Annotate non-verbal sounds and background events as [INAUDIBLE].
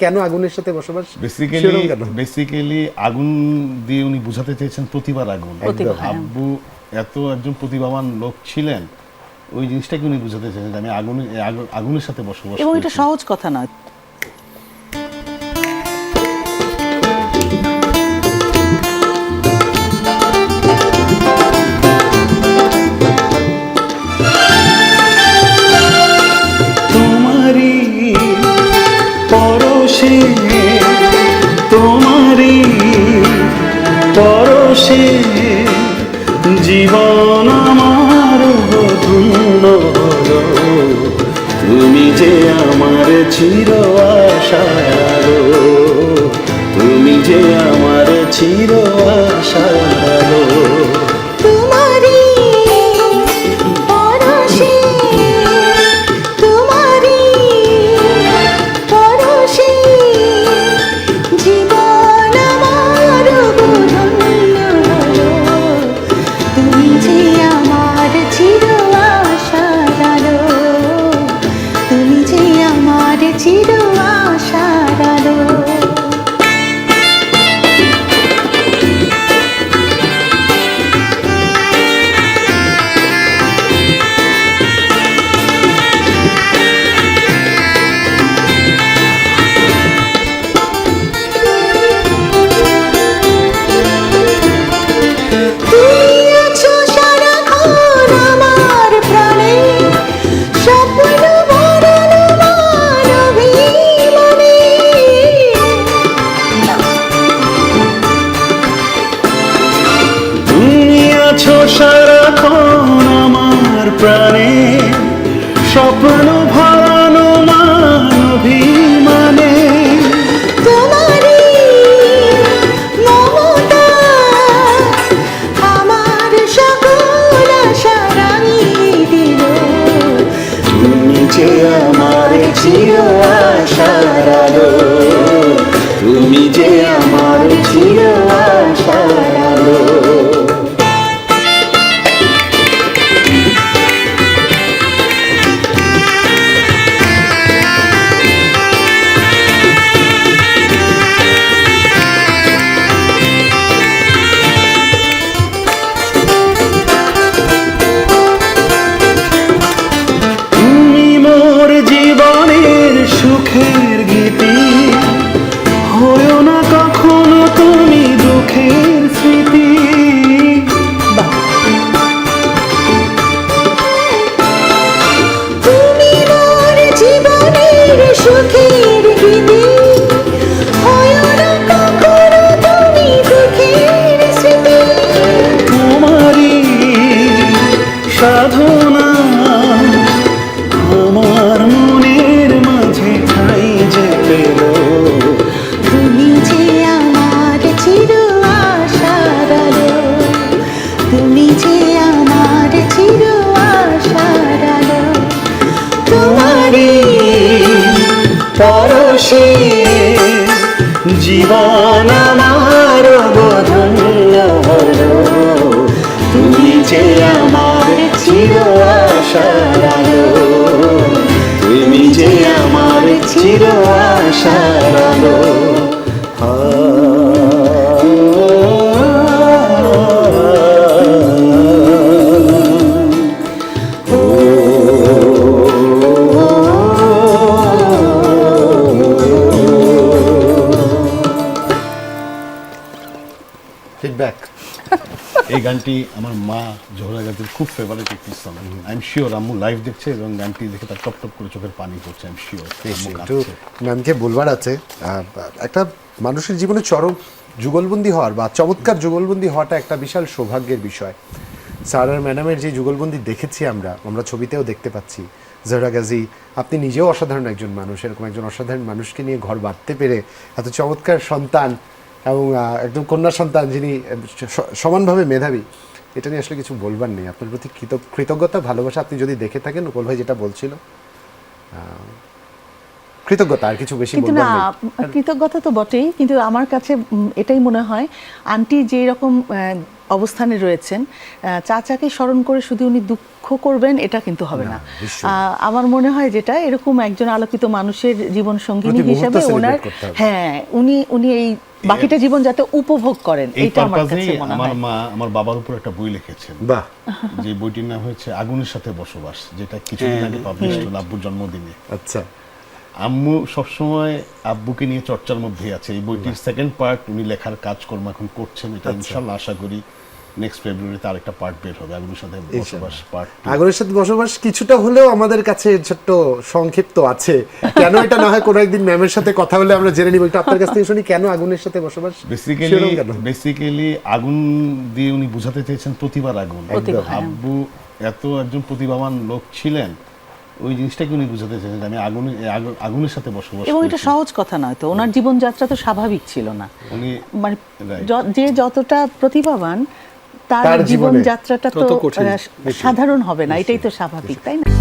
কেন আগুনের সাথে বসবাস? বেসিক্যালি বেসিক্যালি আগুন দিয়ে উনি বোঝাতে চেয়েছেন প্রতিভার আগুন। হ্যাঁ। আব্বু এত একজন প্রতিভাবান লোক ছিলেন ওই জিনিসটাকে উনি বোঝাতে চেয়েছেন আমি আগুনের আগুনের সাথে বসবাস এবং এটা সহজ কথা নয়। পরশে জীবন আমার তুমি যে আমার চির আশার তুমি যে আমার চির সারাক্ষণ আমার প্রাণে স্বপ্ন Hey. পরশে জীবন আমার ফিডব্যাক [LAUGHS] এই গানটি আমার মা জোহরা গাজীর খুব ফেভারিট একটি সং আই এম শিওর আম্মু লাইভ দেখছে এবং গানটি দেখে তার টপ টপ করে চোখের পানি পড়ছে আই এম শিওর একটু ম্যামকে বলবার আছে। একটা মানুষের জীবনে চরম যুগলবন্দি হওয়ার বা চমৎকার যুগলবন্দি হওয়াটা একটা বিশাল সৌভাগ্যের বিষয়। সারার ম্যাডামের যে যুগলবন্দি দেখেছি আমরা আমরা ছবিতেও দেখতে পাচ্ছি। জহরা গাজী আপনি নিজেও অসাধারণ একজন মানুষ। এরকম একজন অসাধারণ মানুষকে নিয়ে ঘর বাঁধতে পেরে এত চমৎকার সন্তান এবং একদম কন্যা সন্তান যিনি সমানভাবে মেধাবী এটা নিয়ে আসলে কিছু বলবার নেই। আপনার প্রতি কৃতজ্ঞ- কৃতজ্ঞতা ভালোবাসা আপনি যদি দেখে থাকেন উপল ভাই যেটা বলছিল কৃতজ্ঞতা আর কিছু বেশি কিন্তু না কৃতজ্ঞতা তো বটেই কিন্তু আমার কাছে এটাই মনে হয় আন্টি যে রকম অবস্থানে রয়েছেন চাচাকে স্মরণ করে শুধু উনি দুঃখ করবেন এটা কিন্তু হবে না আমার মনে হয় যেটা এরকম একজন আলোকিত মানুষের জীবন সঙ্গিনী হিসেবে ওনার হ্যাঁ উনি উনি এই বাকিটা জীবন যাতে উপভোগ করেন এই এটা আমার কাছে মনে আমার মা আমার বাবার উপর একটা বই লিখেছেন। বাহ। যে বইটির নাম হয়েছে আগুনের সাথে বসবাস যেটা কিছুদিন আগে পাবলিশ হলো আব্বুর জন্মদিনে। আচ্ছা। আম্মু সবসময় আব্বুকে নিয়ে চর্চার মধ্যে আছে। এই বইটির সেকেন্ড পার্ট উনি লেখার কাজকর্ম এখন করছেন এটা ইনশাল্লাহ আশা করি নেক্সট ফেব্রুয়ারিতে আরেকটা পার্ট বের হবে আগুনের সাথে বসবাস পার্ট আগুনের সাথে বসবাস কিছুটা হলেও আমাদের কাছে ছোট্ট সংক্ষিপ্ত আছে। কেন এটা না হয় কোনো একদিন ম্যামের সাথে কথা হলে আমরা জেনে নিব? একটু আপনার কাছ থেকে শুনি কেন আগুনের সাথে বসবাস? বেসিক্যালি বেসিক্যালি আগুন দিয়ে উনি বোঝাতে চেয়েছেন প্রতিভার আগুন। হ্যাঁ। আব্বু এত একজন প্রতিভাবান লোক ছিলেন ওই জিনিসটাকে উনি বোঝাতে চেয়েছেন আমি আগুনে আগুনের সাথে বসবাস এবং এটা সহজ কথা নয় তো ওনার জীবনযাত্রা তো স্বাভাবিক ছিল না। উনি মানে যে যতটা প্রতিভাবান তার তার জীবনযাত্রাটা তো সাধারণ হবে না এটাই তো স্বাভাবিক তাই না?